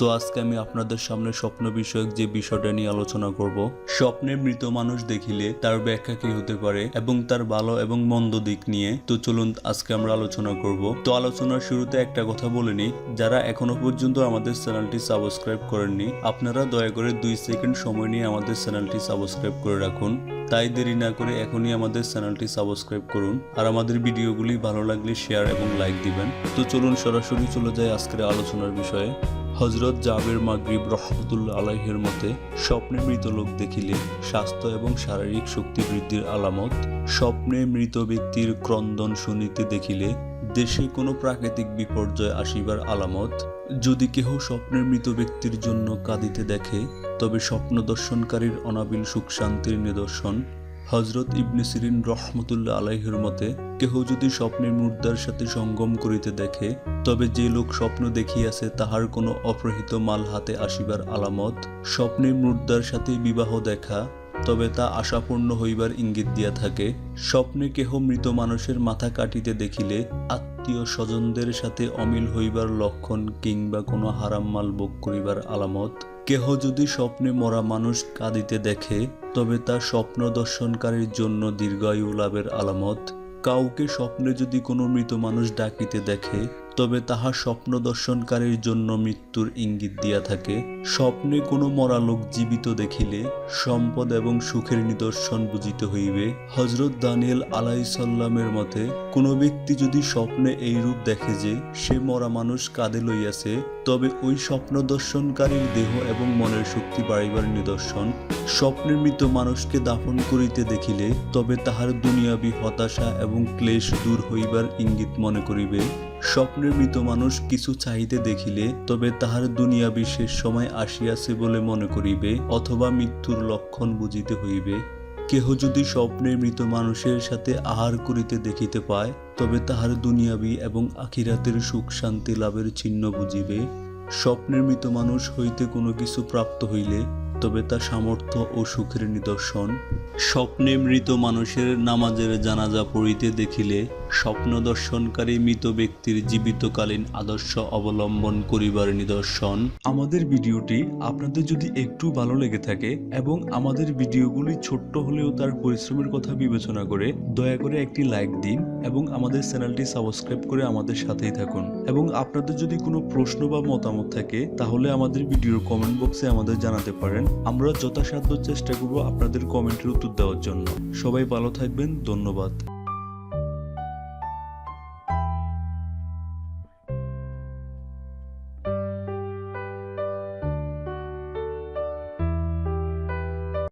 তো আজকে আমি আপনাদের সামনে স্বপ্ন বিষয়ক যে বিষয়টা নিয়ে আলোচনা করব স্বপ্নে মৃত মানুষ দেখিলে তার ব্যাখ্যা কি হতে পারে এবং তার ভালো এবং মন্দ দিক নিয়ে? তো চলুন আজকে আমরা আলোচনা করব। তো আলোচনার শুরুতে একটা কথা বলে নিই, যারা এখনও পর্যন্ত আমাদের চ্যানেলটি সাবস্ক্রাইব করেননি, আপনারা দয়া করে দুই সেকেন্ড সময় নিয়ে আমাদের চ্যানেলটি সাবস্ক্রাইব করে রাখুন। তাই দেরি না করে এখনই আমাদের চ্যানেলটি সাবস্ক্রাইব করুন আর আমাদের ভিডিওগুলি ভালো লাগলে শেয়ার এবং লাইক দিবেন। তো চলুন সরাসরি চলে যাই আজকের আলোচনার বিষয়ে। হজরত জাবের মাগরিব রহমতুল্লা আলাইহের মতে, স্বপ্নে মৃত লোক দেখিলে স্বাস্থ্য এবং শারীরিক শক্তি বৃদ্ধির আলামত, স্বপ্নে মৃত ব্যক্তির ক্রন্দন শুনিতে দেখিলে দেশে কোনো প্রাকৃতিক বিপর্যয় আসিবার আলামত। যদি কেহ স্বপ্নের মৃত ব্যক্তির জন্য কাঁদিতে দেখে, তবে স্বপ্ন দর্শনকারীর অনাবিল সুখ শান্তির নিদর্শন হজরত ইবনে সিরিন রহমতুল্লাহ আলাইহের মতে, কেহ যদি স্বপ্নের মুদ্রার সাথে সঙ্গম করিতে দেখে, তবে যে লোক স্বপ্ন দেখিয়াছে তাহার কোনো অপ্রহিত মাল হাতে আসিবার আলামত। স্বপ্নের মুদ্রার সাথে বিবাহ দেখা, তবে তা আশাপূর্ণ হইবার ইঙ্গিত দিয়া থাকে। স্বপ্নে কেহ মৃত মানুষের মাথা কাটিতে দেখিলে, আত্মীয় স্বজনদের সাথে অমিল হইবার লক্ষণ কিংবা কোনো হারাম মাল ভোগ করিবার আলামত। কেহ যদি স্বপ্নে মরা মানুষ কাঁদিতে দেখে, তবে তা স্বপ্ন দর্শনকারীর জন্য দীর্ঘায়ু লাভের আলামত। কাউকে স্বপ্নে যদি কোনো মৃত মানুষ ডাকিতে দেখে তবে তাহা স্বপ্ন দর্শনকারীর জন্য মৃত্যুর ইঙ্গিত দিয়া থাকে। স্বপ্নে কোনো মরা লোক জীবিত দেখিলে সম্পদ এবং সুখের নিদর্শন বুঝিতে হইবে। হজরত দানিয়েল আলাইসাল্লামের মতে, কোনো ব্যক্তি যদি স্বপ্নে এই রূপ দেখে যে সে মরা মানুষ কাঁদে লইয়াছে, তবে ওই স্বপ্ন দর্শনকারীর দেহ এবং মনের শক্তি বাড়িবার নিদর্শন। স্বপ্নের মৃত মানুষকে দাফন করিতে দেখিলে, তবে তাহার দুনিয়াবি হতাশা এবং ক্লেশ দূর হইবার ইঙ্গিত মনে করিবে। স্বপ্নের মৃত মানুষ কিছু চাহিতে দেখিলে তবে তাহার দুনিয়াবি শেষ সময় আসিয়াছে বলে মনে করিবে, অথবা মৃত্যুর লক্ষণ বুঝিতে হইবে। কেহ যদি স্বপ্নে মৃত মানুষের সাথে আহার করিতে দেখিতে পায়, তবে তাহার দুনিয়াবি এবং আখিরাতের সুখ শান্তি লাভের চিহ্ন বুঝিবে। স্বপ্নের মৃত মানুষ হইতে কোনো কিছু প্রাপ্ত হইলে, তবে তা সামর্থ্য ও সুখের নিদর্শন। স্বপ্নে মৃত মানুষের নামাজের জানাজা পড়িতে দেখিলে স্বপ্ন দর্শনকারী মৃত ব্যক্তির জীবিতকালীন আদর্শ অবলম্বন করিবার নিদর্শন। আমাদের ভিডিওটি আপনাদের যদি একটু ভালো লেগে থাকে এবং আমাদের ভিডিওগুলি ছোট্ট হলেও তার পরিশ্রমের কথা বিবেচনা করে দয়া করে একটি লাইক দিন। এবং আমাদের চ্যানেলটি সাবস্ক্রাইব করে আমাদের সাথেই থাকুন। এবং আপনাদের যদি কোনো প্রশ্ন বা মতামত থাকে, তাহলে আমাদের ভিডিওর কমেন্ট বক্সে আমাদের জানাতে পারেন। আমরা যথাসাধ্য চেষ্টা করব আপনাদের কমেন্টের উত্তর দেওয়ার জন্য। সবাই ভালো থাকবেন, ধন্যবাদ।